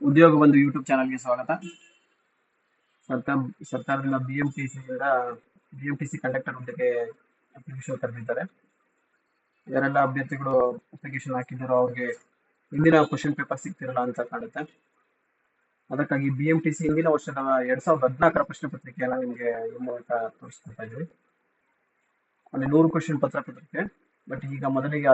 ಉದ್ಯೋಗ ಬಂಧು ಯೂಟ್ಯೂಬ್ ಚಾನಲ್ಗೆ ಸ್ವಾಗತ. ಸರ್ಕಾರ ಸರ್ಕಾರದಿಂದ B M T C B M T C conductor ಹುದ್ದೆಗೆ ಅಪ್ಲಿಕೇಶನ್ ಕರೆದಿದ್ದಾರೆ. ಯಾರೆಲ್ಲ ಅಭ್ಯರ್ಥಿಗಳು ಅಪ್ಲಿಕೇಶನ್ ಹಾಕಿದ್ದಾರೋ ಅವ್ರಿಗೆ ಹಿಂದಿನ ಕ್ವಶನ್ ಪೇಪರ್ ಸಿಗ್ತಿರಲ್ಲ ಅಂತ ಕಾಣುತ್ತೆ. ಅದಕ್ಕಾಗಿ ಬಿ ಎಂ ಟಿ ಸಿ ಹಿಂದಿನ ವರ್ಷದ ಎರಡ್ ಸಾವಿರದ ಹದಿನಾಲ್ಕರ ಪ್ರಶ್ನೆ ಪತ್ರಿಕೆಯನ್ನು ನಿಮಗೆ ಈ ಮೂಲಕ ತೋರಿಸ್ಕೊಡ್ತಾ ಇದ್ದೀವಿ ಅಲ್ಲಿ ನೂರು ಕ್ವಶನ್ ಪತ್ರ ಪತ್ರಿಕೆ ಬಟ್ ಈಗ ಮೊದಲಿಗೆ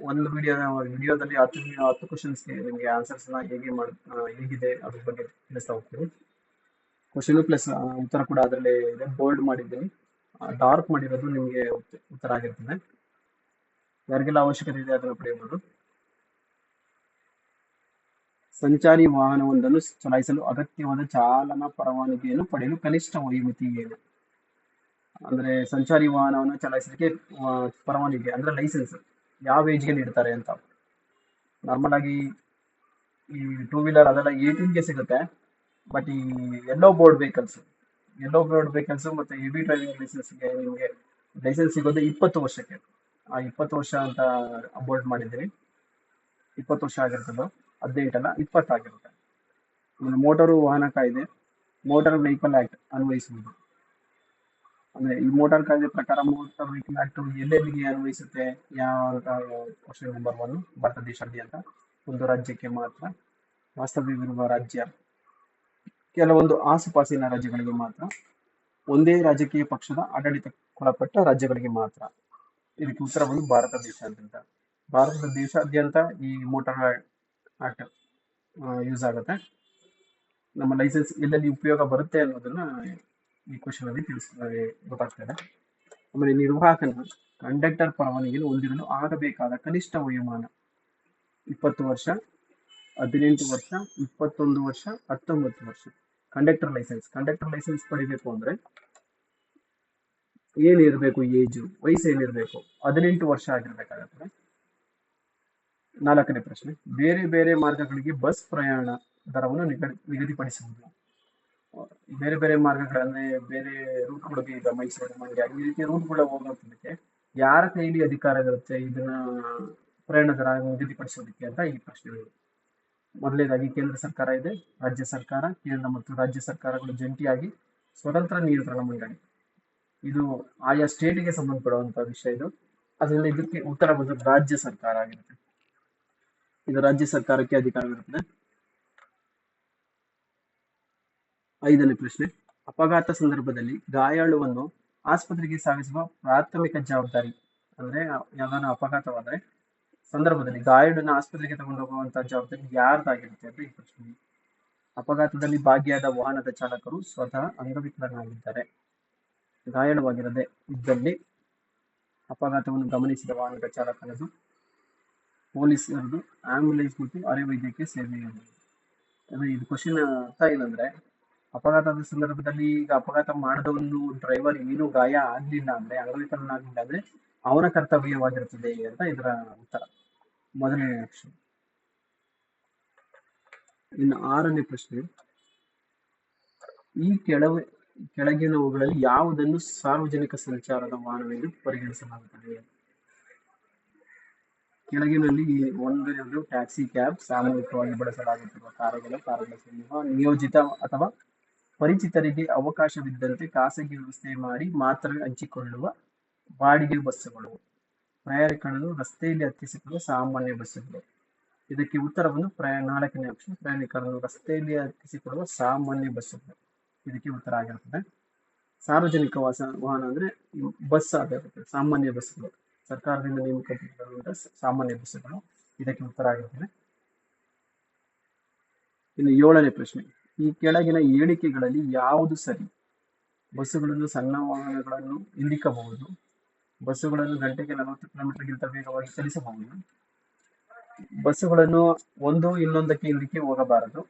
ಒಂದು ವಿಡಿಯೋ ವಿಡಿಯೋದಲ್ಲಿ ಹತ್ತು ಹತ್ತು ಕ್ವಶನ್ಸ್ಗೆ ನಿಮಗೆ ಆನ್ಸರ್ಸ್ನ ಹೇಗೆ ಮಾಡ್ ಹೇಗಿದೆ ಅದ್ರ ಬಗ್ಗೆ ತಿಳಿಸ್ತಾ ಹೋಗ್ತೀವಿ ಕ್ವಶನ್ ಪ್ಲಸ್ ಉತ್ತರ ಕೂಡ ಅದರಲ್ಲಿ ಇದೆ. ಬೋಲ್ಡ್ ಮಾಡಿದ್ದೀನಿ. ಡಾರ್ಕ್ ಮಾಡಿರೋದು ನಿಮಗೆ ಉತ್ತರ ಆಗಿರ್ತದೆ. ಯಾರಿಗೆಲ್ಲ ಅವಶ್ಯಕತೆ ಇದೆ ಅದನ್ನು ಪಡೆಯಬಹುದು. ಸಂಚಾರಿ ವಾಹನವೊಂದನ್ನು ಚಲಾಯಿಸಲು ಅಗತ್ಯವಾದ ಚಾಲನಾ ಪರವಾನಗಿಯನ್ನು ಪಡೆಯಲು ಕನಿಷ್ಠ ವಯೋಮಿತಿ ಏನು? ಅಂದ್ರೆ ಸಂಚಾರಿ ವಾಹನವನ್ನು ಚಲಾಯಿಸಲಿಕ್ಕೆ ಪರವಾನಗಿ, ಅಂದ್ರೆ ಲೈಸೆನ್ಸ್ ಯಾವ ಏಜ್ಗೆ ನೀಡ್ತಾರೆ ಅಂತ. ನಾರ್ಮಲ್ ಆಗಿ ಈ ಟೂ ವೀಲರ್ ಅದೆಲ್ಲ ಏಯ್ಟೀನ್ಗೆ ಸಿಗುತ್ತೆ. ಬಟ್ ಈ yellow board vehicles yellow board vehicles ಮತ್ತೆ ಹೆವಿ ಡ್ರೈವಿಂಗ್ ಲೈಸೆನ್ಸ್ಗೆ ನಿಮಗೆ ಲೈಸೆನ್ಸ್ ಸಿಗೋದು ಇಪ್ಪತ್ತು ವರ್ಷಕ್ಕೆ. ಆ ಇಪ್ಪತ್ತು ವರ್ಷ ಅಂತ ಅಬೋರ್ಡ್ ಮಾಡಿದ್ದೀವಿ ಇಪ್ಪತ್ತು ವರ್ಷ ಆಗಿರ್ತದೆ ಹದಿನೆಂಟಲ್ಲ ಇಪ್ಪತ್ತಾಗಿರುತ್ತೆ. ಮೋಟಾರು ವಾಹನ ಕಾಯ್ದೆ ಮೋಟಾರ್ ವೆಹಿಕಲ್ ಆಕ್ಟ್ ಅನ್ವಯಿಸುವುದು. ಅಂದ್ರೆ ಈ ಮೋಟಾರ್ ಕಾಯ್ದೆ ಪ್ರಕಾರ ಮೋಟಾರ್ ವೆಹಿಕಲ್ ಆಕ್ಟ್ ಎಲ್ಲೆಲ್ಲಿಗೆ ಅನ್ವಯಿಸುತ್ತೆ, ಯಾವ ಕ್ವಶನ್ ನಂಬರ್ ಒನ್ ಭಾರತ ದೇಶಾದ್ಯಂತ ಒಂದು ರಾಜ್ಯಕ್ಕೆ ಮಾತ್ರ, ವಾಸ್ತವ್ಯವಿರುವ ರಾಜ್ಯ. ಕೆಲವೊಂದು ಆಸುಪಾಸಿನ ರಾಜ್ಯಗಳಿಗೆ ಮಾತ್ರ, ಒಂದೇ ರಾಜಕೀಯ ಪಕ್ಷದ ಆಡಳಿತಕ್ಕೊಳಪಟ್ಟ ರಾಜ್ಯಗಳಿಗೆ ಮಾತ್ರ. ಇದಕ್ಕೆ ಉತ್ತರ ಬಂದು ಭಾರತ ದೇಶಾದ್ಯಂತ ಭಾರತದ ದೇಶಾದ್ಯಂತ ಈ ಮೋಟಾರ್ ಆಕ್ಟ್ ಯೂಸ್ ಆಗುತ್ತೆ. ನಮ್ಮ ಲೈಸೆನ್ಸ್ ಎಲ್ಲೆಲ್ಲಿ ಉಪಯೋಗ ಬರುತ್ತೆ ಅನ್ನೋದನ್ನ ಈ ಕ್ವಶನ್ ಅಲ್ಲಿ ತಿಳಿಸಿದ್ದಾರೆ, ಗೊತ್ತಾಗ್ತದೆ. ಆಮೇಲೆ ನಿರ್ವಾಹಕನ ಕಂಡಕ್ಟರ್ ಪರವಾನಗಿಯನ್ನು ಹೊಂದಿರಲು ಆಗಬೇಕಾದ ಕನಿಷ್ಠ ವಯೋಮಾನ ಇಪ್ಪತ್ತು ವರ್ಷ, ಹದಿನೆಂಟು ವರ್ಷ, ಇಪ್ಪತ್ತೊಂದು ವರ್ಷ, ಹತ್ತೊಂಬತ್ತು ವರ್ಷ. ಕಂಡಕ್ಟರ್ ಲೈಸೆನ್ಸ್ ಕಂಡಕ್ಟರ್ ಲೈಸೆನ್ಸ್ ಪಡಿಬೇಕು ಅಂದ್ರೆ ಏನಿರಬೇಕು ಏಜು ವಯಸ್ಸು ಏನಿರಬೇಕು, ಹದಿನೆಂಟು ವರ್ಷ ಆಗಿರ್ಬೇಕಾಗತ್ತೆ. ನಾಲ್ಕನೇ ಪ್ರಶ್ನೆ, ಬೇರೆ ಬೇರೆ ಮಾರ್ಗಗಳಿಗೆ ಬಸ್ ಪ್ರಯಾಣ ದರವನ್ನು ನಿಗದಿ ನಿಗದಿಪಡಿಸುವುದು. ಬೇರೆ ಬೇರೆ ಮಾರ್ಗಗಳಲ್ಲಿ ಬೇರೆ ರೂಟ್ಗಳಿಗೆ ಈಗ ಮೈಸೂರು, ಮಂಡ್ಯ ಈ ರೀತಿ ರೂಟ್ಗಳ ಹೋಗೋದಕ್ಕೆ ಯಾರ ಕೈಲಿ ಅಧಿಕಾರ ಇರುತ್ತೆ ಇದನ್ನ ಪ್ರಯಾಣ ದರ ನಿಗದಿಪಡಿಸೋದಕ್ಕೆ ಅಂತ ಈ ಪ್ರಶ್ನೆಗಳು ಮೊದಲನೇದಾಗಿ ಕೇಂದ್ರ ಸರ್ಕಾರ ಇದೆ, ರಾಜ್ಯ ಸರ್ಕಾರ, ಕೇಂದ್ರ ಮತ್ತು ರಾಜ್ಯ ಸರ್ಕಾರಗಳು ಜಂಟಿಯಾಗಿ ಸ್ವತಂತ್ರ ನಿಯಂತ್ರಣ ಮಂಡಳಿ. ಇದು ಆಯಾ ಸ್ಟೇಟ್ಗೆ ಸಂಬಂಧಪಡುವಂತಹ ವಿಷಯ ಇದು. ಅದರಿಂದ ಇದಕ್ಕೆ ಉತ್ತರ ಬಂದು ರಾಜ್ಯ ಸರ್ಕಾರ ಆಗಿರುತ್ತೆ. ಇದು ರಾಜ್ಯ ಸರ್ಕಾರಕ್ಕೆ ಅಧಿಕಾರವಿರುತ್ತದೆ ಐದನೇ ಪ್ರಶ್ನೆ. ಅಪಘಾತ ಸಂದರ್ಭದಲ್ಲಿ ಗಾಯಾಳುವನ್ನು ಆಸ್ಪತ್ರೆಗೆ ಸಾಗಿಸುವ ಪ್ರಾಥಮಿಕ ಜವಾಬ್ದಾರಿ ಅಂದ್ರೆ, ಯಾವ್ದಾನ ಅಪಘಾತವಾದ್ರೆ, ಸಂದರ್ಭದಲ್ಲಿ ಗಾಯಾಳನ್ನ ಆಸ್ಪತ್ರೆಗೆ ತಗೊಂಡು ಹೋಗುವಂತಹ ಜವಾಬ್ದಾರಿ ಯಾರ್ದಾಗಿರುತ್ತೆ ಅಂತ ಈ ಪ್ರಶ್ನೆ. ಅಪಘಾತದಲ್ಲಿ ಭಾಗಿಯಾದ ವಾಹನದ ಚಾಲಕರು ಸ್ವತಃ ಅಂಗವಿಕಲನಾಗಿದ್ದಾರೆ ಗಾಯಾಳುವಾಗಿರದೆ ಇದ್ದಲ್ಲಿ ಅಪಘಾತವನ್ನು ಗಮನಿಸಿದ ವಾಹನದ ಚಾಲಕನದು ಪೊಲೀಸರದು ಆಂಬ್ಯುಲೆನ್ಸ್ ಮತ್ತು ಅರೆ ವೈದ್ಯಕೀಯ ಸೇವೆ ಅದೇ ಇದು ಕ್ವಶನ್ ಅರ್ಥ ಏನಂದ್ರೆ ಅಪಘಾತದ ಸಂದರ್ಭದಲ್ಲಿ ಈಗ ಅಪಘಾತ ಮಾಡಿದವನು ಡ್ರೈವರ್ ಏನು ಗಾಯ ಆಗ್ಲಿಲ್ಲ ಅಂದ್ರೆ ಅಂಗವಿಕಲನಾಗ್ಲಿಲ್ಲ ಅಂದ್ರೆ ಅವನ ಕರ್ತವ್ಯವಾಗಿರುತ್ತದೆ ಅಂತ ಇದರ ಉತ್ತರ. ಮೊದಲನೇ ಆಪ್ಷನ್ ಇನ್ನು ಆರನೇ ಪ್ರಶ್ನೆ. ಈ ಕೆಳವ ಕೆಳಗಿನವುಗಳಲ್ಲಿ ಯಾವುದನ್ನು ಸಾರ್ವಜನಿಕ ಸಂಚಾರದ ವಾಹನವೆಂದು ಪರಿಗಣಿಸಲಾಗುತ್ತದೆ? ಕೆಳಗಿನಲ್ಲಿ ಒಂದು ಒಂದನೇದು ಟ್ಯಾಕ್ಸಿ ಕ್ಯಾಬ್, ಸಾಮೂಹಿಕವಾಗಿ ಬಳಸಲಾಗುತ್ತಿರುವ ಕಾರುಗಳು, ಕಾರುಗಳ ನಿಯೋಜಿತ ಅಥವಾ ಪರಿಚಿತರಿಗೆ ಅವಕಾಶವಿದ್ದಂತೆ ಖಾಸಗಿ ವ್ಯವಸ್ಥೆ ಮಾಡಿ ಮಾತ್ರ ಹಂಚಿಕೊಳ್ಳುವ ಬಾಡಿಗೆ ಬಸ್ಸುಗಳು. ಪ್ರಯಾಣಿಕರನ್ನು ರಸ್ತೆಯಲ್ಲಿ ಹತ್ತಿಸಿಕೊಳ್ಳುವ ಸಾಮಾನ್ಯ ಬಸ್ಸುಗಳು. ಇದಕ್ಕೆ ಉತ್ತರವನ್ನು ಪ್ರಯಾ, ನಾಲ್ಕನೇ ಆಪ್ಷನ್ ಪ್ರಯಾಣಿಕರನ್ನು ರಸ್ತೆಯಲ್ಲಿ ಹತ್ತಿಸಿಕೊಳ್ಳುವ ಸಾಮಾನ್ಯ ಬಸ್ಸುಗಳು. ಇದಕ್ಕೆ ಉತ್ತರ ಆಗಿರುತ್ತದೆ. ಸಾರ್ವಜನಿಕ ವಾಸ, ವಾಹನ ಅಂದರೆ ಬಸ್ ಆಗಿರುತ್ತೆ ಸಾಮಾನ್ಯ ಬಸ್ಸುಗಳು. ಸರ್ಕಾರದಿಂದ ನೇಮಕ ಸಾಮಾನ್ಯ ಬಸ್ಸುಗಳು. ಇದಕ್ಕೆ ಉತ್ತರ ಆಗಿರುತ್ತದೆ. ಇನ್ನು ಏಳನೇ ಪ್ರಶ್ನೆ. ಈ ಕೆಳಗಿನ ಹೇಳಿಕೆಗಳಲ್ಲಿ ಯಾವುದು ಸರಿ? ಬಸ್ಸುಗಳನ್ನು ಸಣ್ಣ ವಾಹನಗಳನ್ನು ಹಿಂದಿಕ್ಕಬಹುದು ಬಸ್ಸುಗಳನ್ನು ಗಂಟೆಗೆ ನಲವತ್ತು ಕಿಲೋಮೀಟರ್ಗಿಂತ ವೇಗವಾಗಿ ಚಲಿಸಬಹುದು. ಬಸ್ಸುಗಳನ್ನು ಒಂದು ಇನ್ನೊಂದಕ್ಕೆ ಹಿಂದಕ್ಕೆ ಹೋಗಬಾರದು.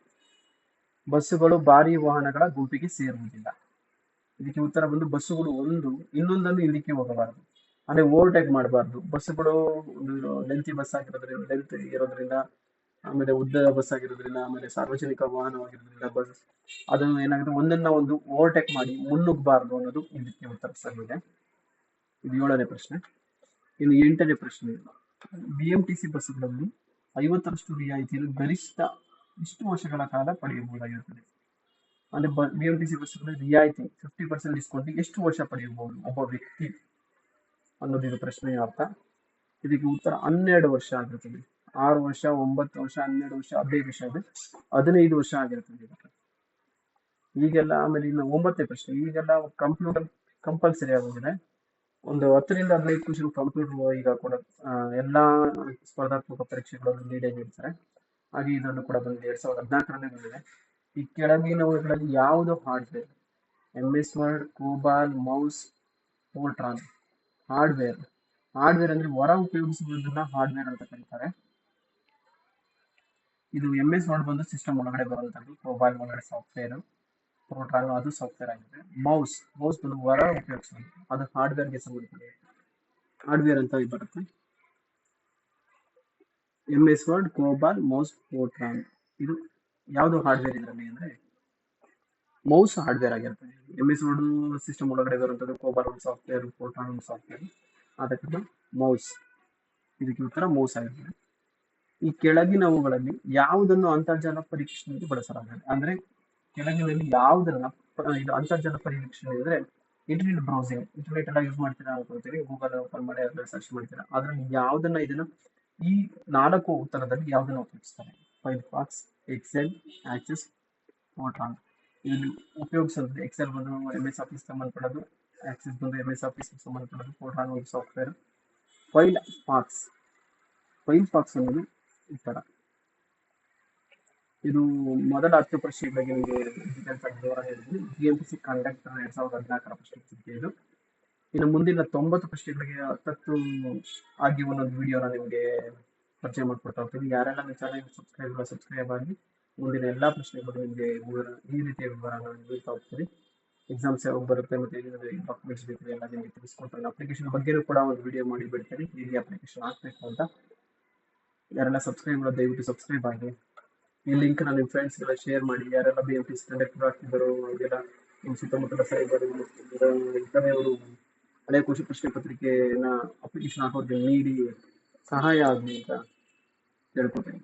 ಬಸ್ಸುಗಳು ಭಾರಿ ವಾಹನಗಳ ಗುಂಪಿಗೆ ಸೇರುವುದಿಲ್ಲ. ಇದಕ್ಕೆ ಉತ್ತರ ಬಂದು ಬಸ್ಸುಗಳು ಒಂದು, ಇನ್ನೊಂದನ್ನು ಹಿಂದಕ್ಕೆ ಹೋಗಬಾರದು. ಅಂದ್ರೆ ಓವರ್ಟೇಕ್ ಮಾಡಬಾರ್ದು. ಬಸ್ಸುಗಳು, ಲೆಂತಿ ಬಸ್ ಆಗಿರೋದ್ರಿಂದ, ಲೆಂತ್ ಇರೋದ್ರಿಂದ ಆಮೇಲೆ ಉದ್ದದ ಬಸ್ ಆಗಿರೋದ್ರಿಂದ, ಆಮೇಲೆ ಸಾರ್ವಜನಿಕ ವಾಹನವಾಗಿರೋದ್ರಿಂದ ಬಸ್ ಅದು ಏನಾಗುತ್ತೆ, ಒಂದನ್ನ ಒಂದು ಓವರ್ಟೇಕ್ ಮಾಡಿ ಮುನ್ನುಗ್ಗಬಾರ್ದು ಅನ್ನೋದು ಇದಕ್ಕೆ ಉತ್ತರ ಸರಿ ಇದೆ ಇದು ಏಳನೇ ಪ್ರಶ್ನೆ. ಇನ್ನು ಎಂಟನೇ ಪ್ರಶ್ನೆ. ಬಿ ಎಂ ಟಿ ಸಿ ಬಸ್ಗಳಲ್ಲಿ ಐವತ್ತರಷ್ಟು ರಿಯಾಯಿತಿಯನ್ನು ಗರಿಷ್ಠ ಇಷ್ಟು ವರ್ಷಗಳ ಕಾಲ ಪಡೆಯಬಹುದಾಗಿರುತ್ತದೆ? ಅಂದ್ರೆ ಬಿ ಎಂ ಟಿ ಸಿ ಬಸ್ಗಳ ರಿಯಾಯಿತಿ ಫಿಫ್ಟಿ ಪರ್ಸೆಂಟ್ ಡಿಸ್ಕೌಂಟ್ ಎಷ್ಟು ವರ್ಷ ಪಡೆಯಬಹುದು ಒಬ್ಬ ವ್ಯಕ್ತಿ ಅನ್ನೋದು ಇದು ಪ್ರಶ್ನೆಯ ಅರ್ಥ. ಇದಕ್ಕೆ ಉತ್ತರ ಹನ್ನೆರಡು ವರ್ಷ ಆಗಿರುತ್ತದೆ. ಆರು ವರ್ಷ, ಒಂಬತ್ತು ವರ್ಷ, ಹನ್ನೆರಡು ವರ್ಷ, ಹದಿನೈದು ವರ್ಷ ಇದೆ ಹದಿನೈದು ವರ್ಷ ಆಗಿರ್ತದೆ ಈಗೆಲ್ಲ ಆಮೇಲೆ ಇನ್ನು ಒಂಬತ್ತನೇ ಪ್ರಶ್ನೆ. ಈಗೆಲ್ಲ ಕಂಪ್ಯೂಟರ್ ಕಂಪಲ್ಸರಿ ಆಗೋಗಿದೆ. ಒಂದು ಹತ್ತರಿಂದ ಹದಿನೈದು ಕ್ವಶನ್ ಕಂಪ್ಯೂಟರ್ ಈಗ ಕೂಡ ಎಲ್ಲಾ ಸ್ಪರ್ಧಾತ್ಮಕ ಪರೀಕ್ಷೆಗಳನ್ನು ನೀಡೇ ನೀಡ್ತಾರೆ ಹಾಗೆ ಇದನ್ನು ಕೂಡ ಬಂದಿದೆ. ಎರಡ್ ಸಾವಿರದ ಹದಿನಾಲ್ಕರಲ್ಲೇ ಬಂದಿದೆ. ಈ ಕೆಳಗಿನವುಗಳಲ್ಲಿ ಯಾವುದು hardware M S Word COBOL mouse Fortran hardware hardware ಅಂದ್ರೆ ಹೊರ ಉಪಯೋಗಿಸುವುದನ್ನ ಹಾರ್ಡ್ವೇರ್ ಅಂತ ಕರೀತಾರೆ. ಇದು ಎಂ ಎಸ್ ವರ್ಡ್ ಬಂದು ಸಿಸ್ಟಮ್ ಒಳಗಡೆ ಬರುವಂತದ್ದು ಮೊಬೈಲ್ ಒಳಗಡೆ ಸಾಫ್ಟ್ವೇರ್ ಪ್ರೋಟ್ರಾಲ್ ಅದು ಸಾಫ್ಟ್ವೇರ್ ಆಗಿದೆ. ಮೌಸ್ ಮೌಸ್ ಬಂದು ಹೊರ ಉಪಯೋಗಿಸೋದು ಅದು ಹಾರ್ಡ್ವೇರ್ಗೆ ಸಂಬಂಧಪಟ್ಟಿದೆ. ಹಾರ್ಡ್ವೇರ್ ಅಂತ ಬರುತ್ತೆ. M S Word COBOL mouse Fortran ಇದು ಯಾವುದು ಹಾರ್ಡ್ವೇರ್ ಇದರಲ್ಲಿ ಅಂದ್ರೆ ಮೌಸ್ ಹಾರ್ಡ್ವೇರ್ ಆಗಿರುತ್ತೆ. ಎಂ ಎಸ್ ವರ್ಡ್ ಸಿಸ್ಟಮ್ ಒಳಗಡೆ ಬರುವಂಥದ್ದು ಕೋಬಾಲ್ ಒಂದು ಸಾಫ್ಟ್ವೇರ್ ಪೋರ್ಟ್ರಾನ್ ಒಂದು ಸಾಫ್ಟ್ವೇರ್ ಅದಕ್ಕೆ ಮೌಸ್ ಇದಕ್ಕೆ ಉತ್ತರ ಮೌಸ್ ಆಗಿರ್ತದೆ ಈ ಕೆಳಗಿನವುಗಳಲ್ಲಿ ಯಾವುದನ್ನು ಅಂತರ್ಜಾಲ ಪರೀಕ್ಷೆಯಲ್ಲಿ ಬಳಸಲಾಗಿದೆ? ಅಂದ್ರೆ ಕೆಳಗಿನಲ್ಲಿ ಯಾವುದನ್ನ ಇದು ಅಂತರ್ಜಾಲ ಪರೀಕ್ಷೆ ಅಂದ್ರೆ ಇಂಟರ್ನೆಟ್ ಬ್ರೌಸಿಂಗ್ ಇಂಟರ್ನೆಟ್ ಎಲ್ಲ ಯೂಸ್ ಮಾಡ್ತೀರಾ ಅನ್ಕೊಳ್ತೀರಿ ಗೂಗಲ್ ಓಪನ್ ಮಾಡಿ ಅದನ್ನ ಸರ್ಚ್ ಮಾಡ್ತೀರಾ. ಅದರಲ್ಲಿ ಯಾವುದನ್ನ ಇದನ್ನ ಈ ನಾಲ್ಕು ಉತ್ತರದಲ್ಲಿ ಯಾವುದನ್ನು ಉಪಯೋಗಿಸ್ತಾರೆ? Firefox Excel Access photon ಇದನ್ನು ಉಪಯೋಗಿಸೋದು ಎಕ್ಸೆಲ್ ಬಂದು ಎಂ ಎಸ್ ಆಫೀಸ್ ಸಂಬಂಧಪಡೋದು ಆಕ್ಸೆಸ್ ಬಂದು ಎಂ ಎಸ್ ಆಫೀಸ್ ಸಂಬಂಧಪಡೋದು ಒಂದು software Firefox Firefox ಅನ್ನೋದು ಈ ತರ. ಇದು ಮೊದಲ ಹತ್ತು ಪ್ರಶ್ನೆಗಳಿಗೆ ನಿಮಗೆ ಡೀಟೇಲ್ಸ್ ಆಗಿ ವಿವರ ಹೇಳಿದ್ವಿ B M P C conductor ಎರಡ್ ಸಾವಿರದ ಹದಿನಾಲ್ಕರ ಪ್ರಶ್ನೆ ಇದು. ಇನ್ನು ಮುಂದಿನ ತೊಂಬತ್ತು ಪ್ರಶ್ನೆಗಳಿಗೆ ಹತ್ತತ್ತು ಆಗಿ ಒಂದೊಂದು ವಿಡಿಯೋನ ನಿಮಗೆ ಪರಿಚಯ ಮಾಡಿಕೊಡ್ತಾ ಹೋಗ್ತೀವಿ ಯಾರೆಲ್ಲ ನಿಮ್ಮ ಚಾನಲ್ ಸಬ್ಸ್ಕ್ರೈಬ್ ಸಬ್ಸ್ಕ್ರೈಬ್ ಆಗಿ ಮುಂದಿನ ಎಲ್ಲ ಪ್ರಶ್ನೆಗಳು ನಿಮಗೆ ಈ ರೀತಿಯ ವಿವರನ ನೀಡ್ತಾ ಹೋಗ್ತೀವಿ ಎಕ್ಸಾಮ್ಸ್ ಯಾವಾಗ ಬರುತ್ತೆ ಮತ್ತೆ ಡಾಕ್ಯುಮೆಂಟ್ಸ್ ಬೇಕು ಎಲ್ಲ ನಿಮಗೆ ತಿಳಿಸ್ಕೊಡ್ತಾರೆ ಅಪ್ಲಿಕೇಶನ್ ಬಗ್ಗೆಯೂ ಕೂಡ ಒಂದು ವಿಡಿಯೋ ಮಾಡಿ ಬಿಡ್ತೀನಿ. ಹೇಗೆ ಅಪ್ಲಿಕೇಶನ್ ಹಾಕ್ಬೇಕು ಅಂತ. ಯಾರೆಲ್ಲ ಸಬ್ಸ್ಕ್ರೈಬ್ ಮಾಡೋ, ದಯವಿಟ್ಟು ಸಬ್ಸ್ಕ್ರೈಬ್ ಆಗಿ. ಈ ಲಿಂಕ್ನ ನಿಮ್ಮ ಫ್ರೆಂಡ್ಸ್ ಎಲ್ಲ ಶೇರ್ ಮಾಡಿ, ಯಾರೆಲ್ಲ ಬಿ ಎಂ ಪಿ ಕಂಡಕ್ಟರ್ ಆಗ್ತಿದ್ದಾರೋ ನಿಮ್ಮ ಸುತ್ತಮುತ್ತಲ ಸೈಬರ್ ಇಂಥವೇ ಅವರು ಹಳೆ ಕೃಷಿ ಪ್ರಶ್ನೆ ಪತ್ರಿಕೆನ ಅಪ್ಲಿಕೇಶನ್ ಹಾಕೋರಿಗೆ ನೀಡಿ, ಸಹಾಯ ಆಗಲಿ ಅಂತ ಕೇಳ್ಕೊತೀನಿ